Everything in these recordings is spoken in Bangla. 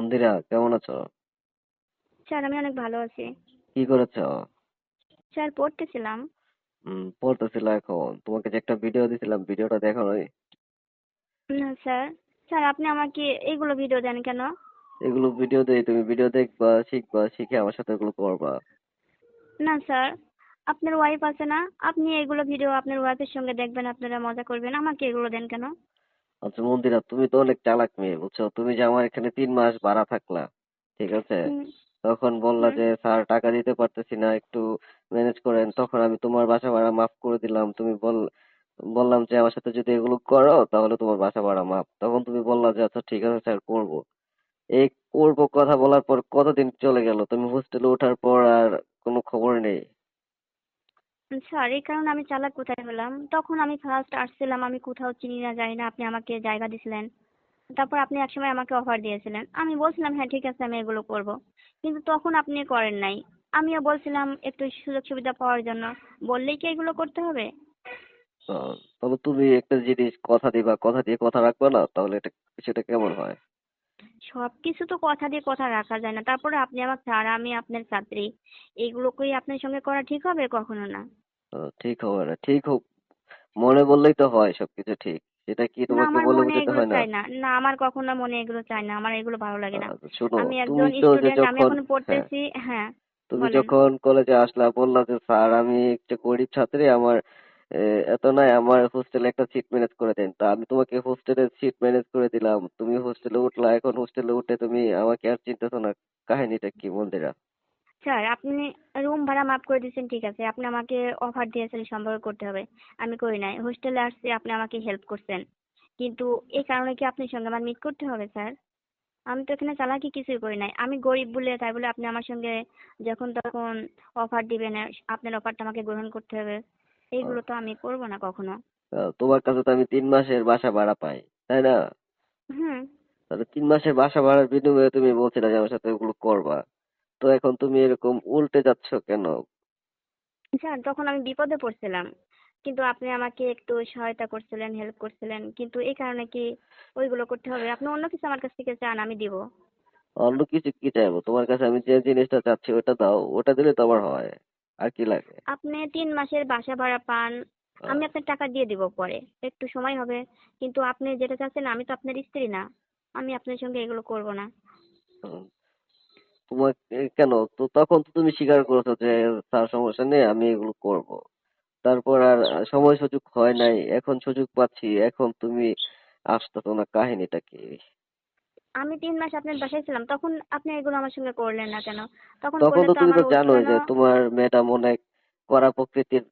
মন্দিরা কেমন আছো? স্যার আমি অনেক ভালো আছি। কি করেছ? স্যার পড়তেছিলাম। হুম পড়তেছিল এখন। তোমাকে যে একটা ভিডিও দিছিলাম ভিডিওটা দেখো নাই? না স্যার। স্যার আপনি আমাকে এইগুলো ভিডিও দেন কেন? এগুলো ভিডিও দেই তুমি ভিডিও দেখবা শিখবা শিখে আমার সাথে এগুলো করবা। না স্যার। আপনার ওয়াইফ আছে না আপনি এগুলো ভিডিও আপনার ওয়াইফের সঙ্গে দেখবেন আপনারা মজা করবেন। আমাকে এগুলো দেন কেন? আচ্ছা মন্দিরা তুমি তো অনেক চালাক মেয়ে বুঝছ? তুমি যে আমার এখানে তিন মাস ভাড়া থাকলা ঠিক আছে? হুম, তখন বললা হুম। যে স্যার টাকা দিতে পারতেছি না একটু ম্যানেজ করেন। তখন আমি তোমার বাসা ভাড়া মাফ করে দিলাম। তুমি বল বললাম যে আমার সাথে যদি এগুলো করো তাহলে তোমার বাসা ভাড়া মাফ। তখন তুমি বললা যে আচ্ছা ঠিক আছে স্যার করব। এই করব কথা বলার পর কতদিন চলে গেল? তুমি হোস্টেলে ওঠার পর আর কোনো খবর নেই। স্যার এই কারণে আমি চালাক কোথায় হলাম? তখন আমি ফার্স্ট আসছিলাম, আমি কোথাও চিনি না জানি না, আপনি আমাকে জায়গা দিছিলেন। তারপর আপনি একসময় আমাকে অফার দিয়েছিলেন। আমি বলছিলাম হ্যাঁ ঠিক আছে, আমি এগুলো করব। কিন্তু তখন আপনি করেন নাই। আমিও বলছিলাম, একটু সুযোগ সুবিধা পাওয়ার জন্য। বললেই কি এগুলো করতে হবে? তবে তুমি একটা জিনিস কথা দিবা, কথা দিয়ে কথা রাখবে না? তাহলে এটা, সেটা কেমন হয়? সব কিছু তো কথা দিয়ে কথা রাখা যায় না। তারপরে আপনি আমার স্যার আমি আপনার ছাত্রী এইগুলো কি আপনার সঙ্গে করা ঠিক হবে কখনো না? ঠিক হবে না ঠিক হোক। মনে বললেই তো হয় সবকিছু ঠিক। সেটা কি না তোমাকে আমার বলে মনে বোঝাতে এগুলো হয় না? চাই না। না আমার কখনো মনে এগুলো চাই না আমার এগুলো ভালো লাগে না। আহ, শোনো আমি তুমি একজন তো যে স্টুডেন্ট আমি যখন এখন হ্যাঁ পড়তেছি হ্যাঁ তুমি বলেন। যখন কলেজে আসলা বললা যে স্যার আমি একটা গরিব ছাত্রী আমার এত নাই, আমার হোস্টেলে একটা সিট ম্যানেজ করে দেন। তা আমি তোমাকে হোস্টেলে সিট ম্যানেজ করে দিলাম। তুমি হোস্টেলে উঠলা, এখন হোস্টেলে উঠে তুমি আমাকে আর চিনতেছো না, কাহিনীটা কি মন্দিরা স্যার আপনি রুম ভাড়া মাফ করে দিয়েছেন, ঠিক আছে। আপনি আমাকে অফার দিয়েছেন সম্পর্ক করতে হবে। আমি করি নাই। হোস্টেলে আসছি, আপনি আমাকে হেল্প করছেন। কিন্তু এই কারণে কি আপনার সঙ্গে আমার মিট করতে হবে স্যার আমি তো এখানে চালাকি কিছুই করি নাই। আমি গরিব বলে, তাই বলে আপনি আমার সঙ্গে যখন তখন অফার দিবেন আর আপনার অফারটা আমাকে গ্রহণ করতে হবে। এইগুলো তো আমি করব না কখনো। আহ, তোমার কাছে তো আমি তিন মাসের বাসা ভাড়া পাই তাই না? হুম। তাহলে তিন মাসের বাসা ভাড়ার বিনিময়ে তুমি বলছিলে যে আমার সাথে ওগুলো করবা। তো এখন তুমি এরকম উল্টে যাচ্ছ কেন? স্যার তখন আমি বিপদে পড়ছিলাম কিন্তু আপনি আমাকে একটু সহায়তা করছিলেন হেল্প করছিলেন কিন্তু এই কারণে কি ওইগুলো করতে হবে? আপনি অন্য কিছু আমার কাছ থেকে চান আমি দিব। অন্য কিছু কি চাইব? তোমার কাছে আমি যে জিনিসটা চাচ্ছি ওটা দাও ওটা দিলে তো আমার হয়। আর কি লাগে? আপনি তিন মাসের বাসা ভাড়া পান আমি আপনার টাকা দিয়ে দিব পরে একটু সময় হবে। কিন্তু আপনি যেটা চাচ্ছেন আমি তো আপনার স্ত্রী না আমি আপনার সঙ্গে এগুলো করব না। তোমাকে কেন? তো তখন তো তুমি স্বীকার করেছ যে তার সমস্যা নেই আমি এগুলো করব। তারপর আর সময় সুযোগ হয় নাই এখন সুযোগ পাচ্ছি এখন তুমি আসতেছো না কাহিনীটা কি? আমি তিন মাস আপনার বাসায় ছিলাম তখন আপনি এগুলো আমার সঙ্গে করলেন না কেন? তখন তখন তো তুমি তো জানোই যে তোমার ম্যাডাম অনেক কড়া প্রকৃতির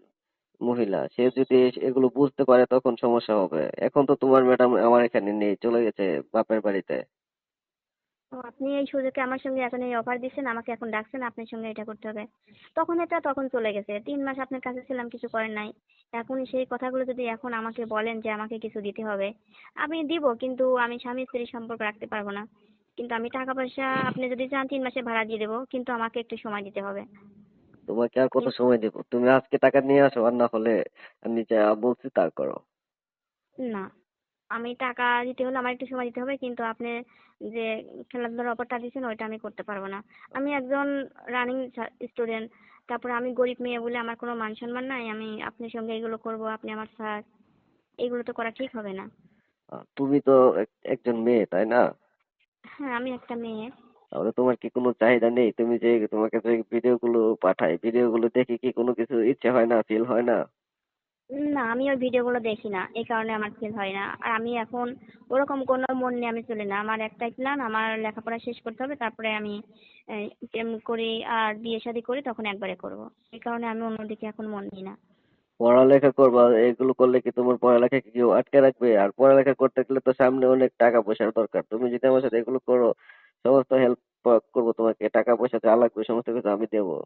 মহিলা সে যদি এগুলো বুঝতে পারে তখন সমস্যা হবে। এখন তো তোমার ম্যাডাম আমার এখানে নেই চলে গেছে বাপের বাড়িতে। ও আপনি এই সুযোগে আমার সঙ্গে এখন এই অফার দিচ্ছেন আমাকে এখন ডাকছেন আপনার সঙ্গে এটা করতে হবে। তখন এটা তখন চলে গেছে। তিন মাস আপনার কাছে ছিলাম কিছু করেন নাই। এখন সেই কথাগুলো যদি এখন আমাকে বলেন যে আমাকে কিছু দিতে হবে আমি দিব কিন্তু আমি স্বামী স্ত্রীর সম্পর্ক রাখতে পারব না। কিন্তু আমি টাকা পয়সা আপনি যদি চান তিন মাসে ভাড়া দিয়ে দেবো কিন্তু আমাকে একটু সময় দিতে হবে। তোমাকে আর কত সময় দেবো? তুমি আজকে টাকা নিয়ে আসো আর না হলে আমি যা বলছি তা করো। না। আমি টাকা দিতে হলে আমার একটু সময় দিতে হবে কিন্তু আপনি যে খেলাধুলার অফারটা দিচ্ছেন ওইটা আমি করতে পারব না। আমি একজন রানিং স্টুডেন্ট তারপরে আমি গরিব মেয়ে বলে আমার কোনো মান সম্মান নাই আমি আপনার সঙ্গে এগুলো করব আপনি আমার স্যার এগুলো তো করা ঠিক হবে না। তুমি তো একজন মেয়ে তাই না? হ্যাঁ আমি একটা মেয়ে। তাহলে তোমার কি কোনো চাহিদা নেই? তুমি যে তোমাকে যে ভিডিও গুলো পাঠাই ভিডিও গুলো দেখে কি কোনো কিছু ইচ্ছে হয় না ফিল হয় না? না, আমি ওই ভিডিওগুলো দেখি না। এই কারণে আমার ফিল হয় না। আর আমি এখন ওরকম কোনো মন নিয়ে আমি চলি না। আমার একটাই প্ল্যান আমার লেখাপড়া শেষ করতে হবে, তারপরে আমি প্রেম করি আর বিয়ে শাদী করি, তখন একবারে করব। এই কারণে আমি অন্যদিকে এখন মন দিই না। পড়ালেখা করবা, এগুলো করলে কি তোমার পড়ালেখা কি কেউ আটকে রাখবে? আর পড়ালেখা করতে গেলে তো সামনে অনেক টাকা পয়সার দরকার। তুমি যদি আমার সাথে এগুলো করো, সমস্ত হেল্প করব তোমাকে। টাকা পয়সা যা লাগবে, সমস্ত কিছু আমি দেবো।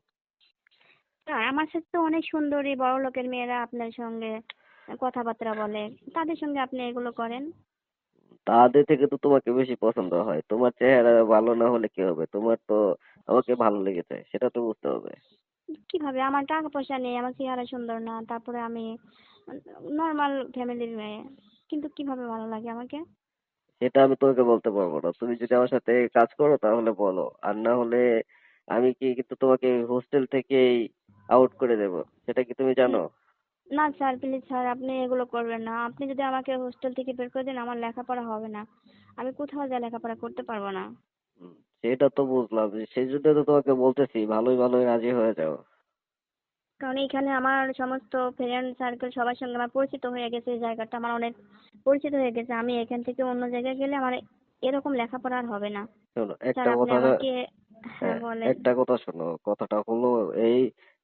আর আমার সাথে তো অনেক সুন্দরী বড় লোকের মেয়েরা আপনার সঙ্গে কথাবার্তা বলে। তাদের সঙ্গে আপনি এগুলো করেন? তাদের থেকে তো তোমাকে বেশি পছন্দ হয়। তোমার চেহারা ভালো না হলে কি হবে? তোমার তো আমাকে ভালো লেগেছে সেটা তো বুঝতে হবে। কীভাবে? আমার টাকা পয়সা নেই আমার চেহারা সুন্দর না তারপরে আমি নর্মাল ফ্যামিলির মেয়ে। কিন্তু কীভাবে ভালো লাগে আমাকে? সেটা আমি তোমাকে বলতে পারব না। তুমি যদি আমার সাথে কাজ করো তাহলে বলো। আর না হলে আমি কি কিন্তু তোমাকে হোস্টেল থেকেই আউট করে দেবো। সেটা কি তুমি জানো? না স্যার প্লিজ স্যার আপনি এগুলো করবেন না। আপনি যদি আমাকে হোস্টেল থেকে বের করে দেন আমার লেখাপড়া হবে না। আমি কোথাও যা লেখাপড়া করতে পারব না। সেটা তো বুঝলাম। যে সেই জন্য তো তোমাকে বলতেছি ভালোই ভালোই রাজি হয়ে যাও। কারণ এখানে আমার সমস্ত ফ্রেন্ড সার্কেল সবার সঙ্গে আমার পরিচিত হয়ে গেছে। এই জায়গাটা আমার অনেক পরিচিত হয়ে গেছে। আমি এখান থেকে অন্য জায়গায় গেলে আমার এরকম লেখাপড়া আর হবে না। একটা কথা আমাকে হ্যাঁ হ্যাঁ, একটা কথা শোনো। কথাটা হলো এই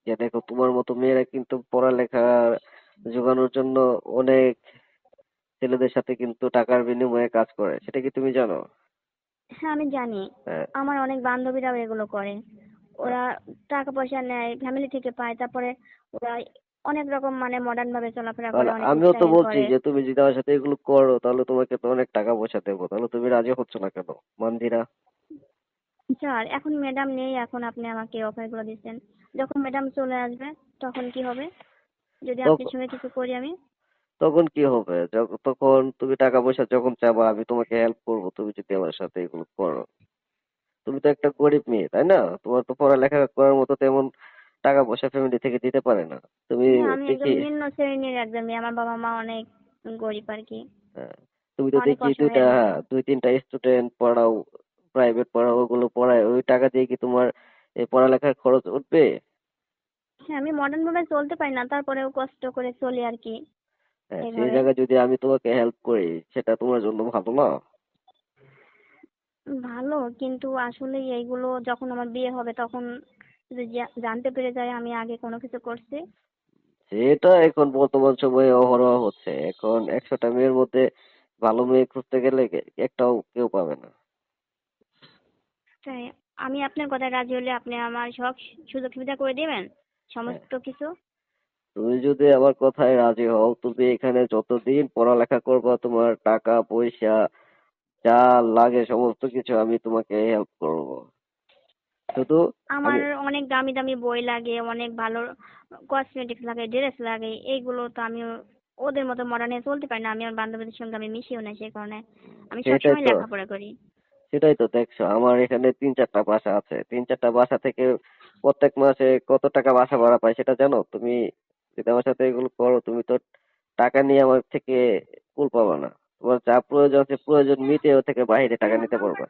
যে দেখো তোমার মতো মেয়েরা কিন্তু পড়ালেখা জোগানোর জন্য অনেক ছেলেদের সাথে কিন্তু টাকার বিনিময়ে কাজ করে সেটা কি তুমি জানো? হ্যাঁ আমি জানি। হ্যাঁ। আমার অনেক বান্ধবীরাও এগুলো করে। ওরা টাকা পয়সা নেয় ফ্যামিলি থেকে পায় তারপরে ওরা অনেক রকম মানে মডার্ন ভাবে চলাফেরা করে অনেক আমিও তো স্টাইল বলছি করে। যে তুমি যদি আমার সাথে এগুলো করো তাহলে তোমাকে তো অনেক টাকা পয়সা দেবো তাহলে তুমি রাজি হচ্ছ না কেন মন্দিরা স্যার এখন ম্যাডাম নেই এখন আপনি আমাকে অফারগুলো দিচ্ছেন। যখন ম্যাডাম চলে আসবে তখন কি হবে? যদি আপনার সঙ্গে কিছু করি আমি? তখন কি হবে? তখন তুমি টাকা পয়সা যখন চাবা আমি তোমাকে হেল্প করব তুমি যদি আমার সাথে এগুলো করো। তুমি তো একটা গরিব মেয়ে তাই না? তোমার তো পড়ালেখা করার মতো তেমন টাকা পয়সা ফ্যামিলি থেকে দিতে পারে না। তুমি আমি একদম নিম্ন শ্রেণির একজন মেয়ে আমার বাবা মা অনেক গরিব আর কি। হ্যাঁ, তুমি তো দেখি দুইটা হ্যাঁ, দুই তিনটা স্টুডেন্ট পড়াও প্রাইভেট পড়াও ওগুলো পড়ায় ওই টাকা দিয়ে কি তোমার এই পড়ালেখার খরচ উঠবে? হ্যাঁ আমি মডার্ন ভাবে চলতে পারি না তারপরেও কষ্ট করে চলি আর কি। হ্যাঁ, সেই জায়গায় যদি আমি তোমাকে হেল্প করি সেটা তোমার জন্য ভালো না? ভালো কিন্তু আসলে এইগুলো যখন আমার বিয়ে হবে তখন যদি জানতে পেরে যায় আমি আগে কোনো কিছু করছি। সেটা এখন বর্তমান সময়ে অহরহ হচ্ছে। এখন একশোটা মেয়ের মধ্যে ভালো মেয়ে খুঁজতে গেলে একটাও কেউ পাবে না। তাই আমি আপনার কথায় রাজি হলে আপনি আমার সব সুযোগ সুবিধা করে দিবেন? হ্যাঁ। সমস্ত কিছু? তুমি যদি আমার কথায় রাজি হও তুমি এখানে যতদিন পড়ালেখা করবা তোমার টাকা পয়সা যা লাগে সমস্ত কিছু আমি তোমাকে হেল্প করব। শুধু আমার অনেক দামি দামি বই লাগে অনেক ভালো কসমেটিক্স লাগে ড্রেস লাগে এইগুলো তো আমি ওদের মতো মডার্নে চলতে পারি না। আমি আমার বান্ধবীদের সঙ্গে আমি মিশিও না সেই কারণে আমি সবসময় লেখাপড়া করি। সেটাই তো দেখছ আমার এখানে তিন চারটা বাসা আছে। তিন চারটা বাসা থেকে প্রত্যেক মাসে কত টাকা বাসা ভাড়া পাই সেটা জানো? তুমি যদি আমার সাথে এগুলো করো তুমি তো টাকা নিয়ে আমার থেকে কুল পাবা না। তোমার যা প্রয়োজন আছে প্রয়োজন মিটে ও থেকে বাইরে টাকা নিতে পারবা।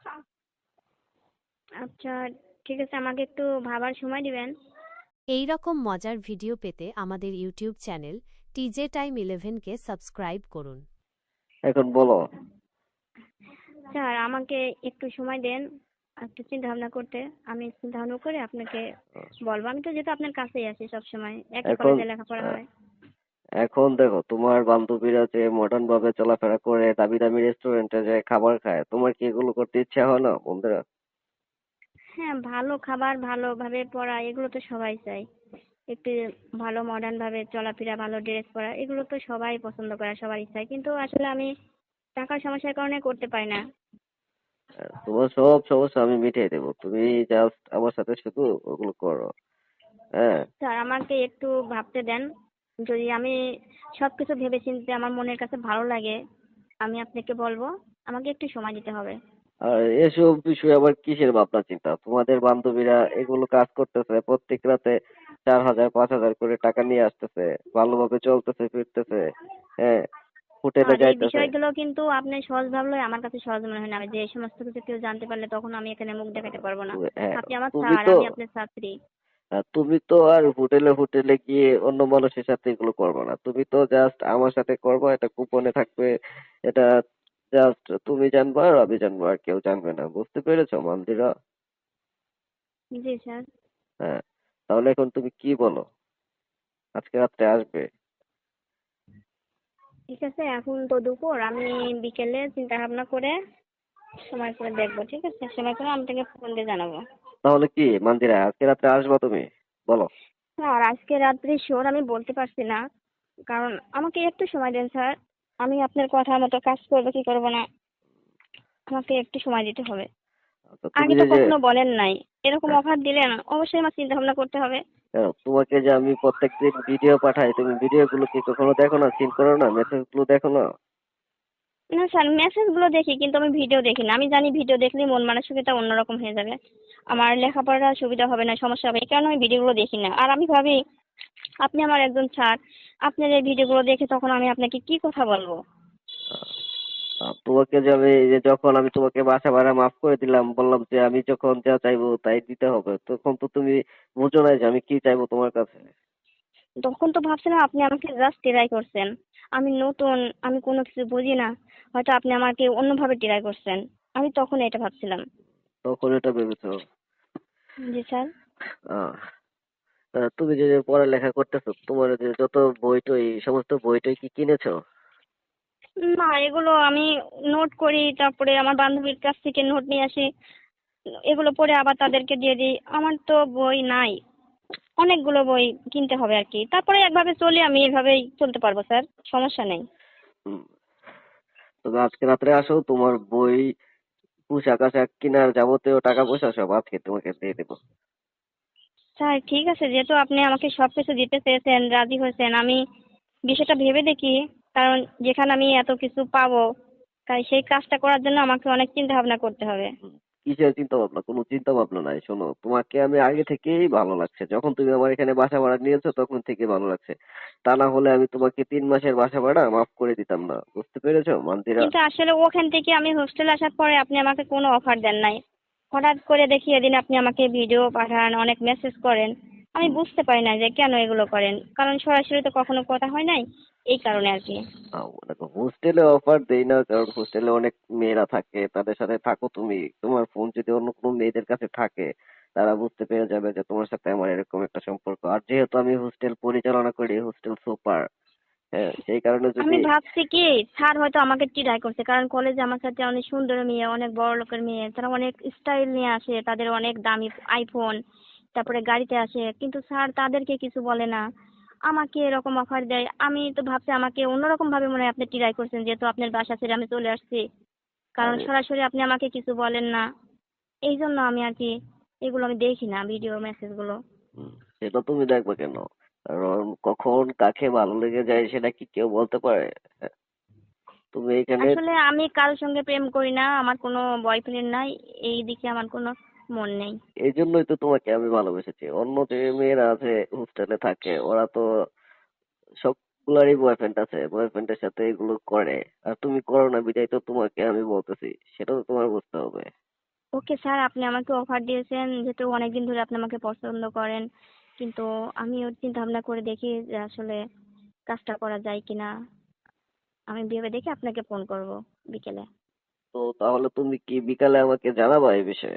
আচ্ছা ঠিক আছে আমাকে একটু ভাবার সময় দিবেন। এই রকম মজার ভিডিও পেতে আমাদের ইউটিউব চ্যানেল টিজে টাইম ইলেভেনকে সাবস্ক্রাইব করুন। এখন বলো। স্যার আমাকে একটু সময় দেন একটু চিন্তা ভাবনা করতে। আমি চিন্তা ভাবনা করে আপনাকে বলব। আমি তো যেহেতু আপনার কাছেই আছি সবসময় একই এখন কলেজে লেখাপড়া হয়। এখন দেখো তোমার বান্ধবীরা যে মডার্ন ভাবে চলাফেরা করে দামি দামি রেস্টুরেন্টে যায় খাবার খায় তোমার কি এগুলো করতে ইচ্ছা হয় না বন্ধুরা? হ্যাঁ ভালো খাবার ভালোভাবে পড়া এগুলো তো সবাই চায়। একটু ভালো মডার্ন ভাবে চলাফেরা ভালো ড্রেস পরা এগুলো তো সবাই পছন্দ করে সবারই চায়। কিন্তু আসলে আমি টাকার সমস্যার কারণে করতে পারি না। তোমার সব সমস্যা আমি মিটিয়ে দেবো। তুমি জাস্ট আমার সাথে শুধু ওগুলো করো। হ্যাঁ। স্যার আমাকে একটু ভাবতে দেন। যদি আমি সবকিছু ভেবে চিন্তে আমার মনের কাছে ভালো লাগে আমি আপনাকে বলব আমাকে একটু সময় দিতে হবে। আর এসব বিষয়ে আবার কিসের ভাবনা চিন্তা? তোমাদের বান্ধবীরা এগুলো কাজ করতেছে প্রত্যেক রাতে চার হাজার পাঁচ হাজার করে টাকা নিয়ে আসতেছে ভালোভাবে চলতেছে ফিরতেছে। হ্যাঁ। হোটেলে এই বিষয়গুলো কিন্তু আপনি সহজ ভাবলে আমার কাছে সহজ মনে হয় না। যে এই সমস্ত কিছু কেউ জানতে পারলে তখন আমি এখানে মুখ দেখাতে পারব না। তুমি- হ্যাঁ আপনি আমার স্যার তো আমি আপনার ছাত্রী। আর তুমি তো আর হোটেলে হোটেলে গিয়ে অন্য মানুষের সাথে এগুলো করবে না। তুমি তো জাস্ট আমার সাথে করবা এটা গোপনে থাকবে এটা জাস্ট তুমি জানবা আর আমি জানব আর কেউ জানবে না। বুঝতে পেরেছ মন্দিরা? জি স্যার। হ্যাঁ তাহলে এখন তুমি কি বলো? আজকে রাত্রে আসবে? ঠিক আছে এখন তো দুপুর আমি বিকেলে চিন্তা ভাবনা করে সময় করে দেখব ঠিক আছে? সময় করে আমি তাকে ফোন দিয়ে জানাব। তাহলে কি মন্দিরা আজকে রাত্রে আসবা তুমি? বলো। স্যার আজকে রাত্রে শিওর আমি বলতে পারছি না। কারণ আমাকে একটু সময় দেন স্যার আমি আপনার কথা মতো কাজ করব কি করব না আমাকে একটু সময় দিতে হবে। তো আগে তো কখনো বলেন নাই। এরকম অফার দিলেন অবশ্যই আমার চিন্তা ভাবনা করতে হবে। তোমাকে যে আমি প্রত্যেকদিন ভিডিও পাঠাই, তুমি ভিডিও গুলো কি কখনো দেখো না সিন করো না? মেসেজগুলো দেখো না? না স্যার মেসেজগুলো দেখি, কিন্তু আমি ভিডিও দেখি না। আমি জানি ভিডিও দেখলে মন মানসিকতা অন্যরকম হয়ে যাবে। আমার লেখাপড়া সুবিধা হবে না, সমস্যা হবে এই কারণে আমি ভিডিওগুলো দেখি না। আর আমি ভাবি, আপনি আমার একজন স্যার আপনার এই ভিডিওগুলো দেখে তখন আমি আপনাকে কি কথা বলব? তোমাকে যে আমি যে যখন আমি তোমাকে বাসা ভাড়া মাফ করে দিলাম বললাম যে আমি যখন যা চাইব তাই দিতে হবে তখন তো তুমি বুঝো নাই যে আমি কি চাইব তোমার কাছে। তখন তো ভাবছিলাম আপনি আমাকে জাস্ট ট্রাই করছেন। আমি নতুন আমি কোনো কিছু বুঝি না। হয়তো আপনি আমাকে অন্যভাবে ট্রাই করছেন। আমি তখন এটা ভাবছিলাম। তখন এটা ভেবেছো? জি স্যার। তুমি যে পড়ালেখা করতেছো তোমার যে যত বই টই সমস্ত বই টই কি কিনেছো? না এগুলো আমি নোট করি তারপরে আমার বান্ধবীর কাছ থেকে নোট নিয়ে আসি। এগুলো পড়ে আবার তাদেরকে দিয়ে দিই। আমার তো বই নাই। অনেকগুলো বই কিনতে হবে আর কি। তারপরে একভাবে চলি আমি এভাবেই চলতে পারব স্যার। সমস্যা নেই। তুমি আজকে রাত্রে আসো তোমার বই পোশাক আশাক কেনার যাবতীয় টাকা পয়সা সব আজকে তোমাকে দিয়ে দেবো। স্যার ঠিক আছে। যেহেতু আপনি আমাকে সব কিছু দিতে চেয়েছেন রাজি হয়েছেন আমি বিষয়টা ভেবে দেখি। কারণ যেখানে আমি এত কিছু পাবো তাই সেই কাজটা করার জন্য আমাকে অনেক চিন্তা ভাবনা করতে হবে। কিসের চিন্তা ভাবনা কোনো চিন্তা ভাবনা নাই শোনো। তোমাকে আমি আগে থেকেই ভালো লাগছে। যখন তুমি আমার এখানে বাসা ভাড়া নিয়েছো তখন থেকে ভালো লাগছে। তা না হলে আমি তোমাকে তিন মাসের বাসা ভাড়া মাফ করে দিতাম না বুঝতে পেরেছ? মান্দিরা কিন্তু আসলে ওখান থেকে আমি হোস্টেলে আসার পরে আপনি আমাকে কোনো অফার দেন নাই। হঠাৎ করে দেখি এদিন আপনি আমাকে ভিডিও পাঠান অনেক মেসেজ করেন। আমি বুঝতে পারি না যে কেন এগুলো করেন। কারণ সরাসরি তো কখনো কথা হয় নাই। এই কারণে আর কি। হোস্টেলে অফার দেই না কারণ হোস্টেলে অনেক মেয়েরা থাকে তাদের সাথে থাকো তুমি। তোমার ফোন যদি অন্য কোনো মেয়েদের কাছে থাকে তারা বুঝতে পেরে যাবে যে তোমার সাথে আমার এরকম একটা সম্পর্ক। আর যেহেতু আমি হোস্টেল পরিচালনা করি হোস্টেল সুপার হ্যাঁ সেই কারণে যদি আমি ভাবছি কি স্যার হয়তো আমাকে ট্রাই করছে কারণ কলেজে আমার সাথে অনেক সুন্দর মেয়ে অনেক বড় লোকের মেয়ে তারা অনেক স্টাইল নিয়ে আসে তাদের অনেক দামি আইফোন তারপরে গাড়িতে আসে। কিন্তু স্যার তাদেরকে কিছু বলে না। আমাকে এরকম অফার দেয়। আমি তো ভাবছি আমাকে অন্যরকম ভাবে মনে হয় আপনি ট্রাই করছেন যেহেতু আপনার বাসা ছেড়ে আমি চলে আসছি। কারণ সরাসরি আপনি আমাকে কিছু বলেন না। এই জন্য আমি আর কি এগুলো আমি দেখি না ভিডিও মেসেজগুলো সেটা তুমি দেখবে কেন? কারণ কখন কাকে ভালো লেগে যায় সেটা কি কেউ বলতে পারে। তুমি এখানে আসলে আমি কারোর সঙ্গে প্রেম করি না আমার কোনো বয়ফ্রেন্ড নাই এই দিকে আমার কোনো মন নেই। এই জন্যই তো তোমাকে আমি ভালোবেসেছি। অন্য যে মেয়েরা আছে হোস্টেলে থাকে ওরা তো সবগুলারই বয়ফ্রেন্ড আছে। বয়ফ্রেন্ডের সাথে এগুলো করে। আর তুমি করো না বিদায় তো তোমাকে আমি বলতেছি। সেটা তো তোমার বুঝতে হবে। ওকে স্যার আপনি আমাকে অফার দিয়েছেন। যেহেতু অনেকদিন ধরে আপনি আমাকে পছন্দ করেন কিন্তু আমিও চিন্তা ভাবনা করে দেখি যে আসলে কাজটা করা যায় কিনা। আমি ভেবে দেখে আপনাকে ফোন করব বিকেলে। তো তাহলে তুমি কি বিকালে আমাকে জানাবা এই বিষয়ে?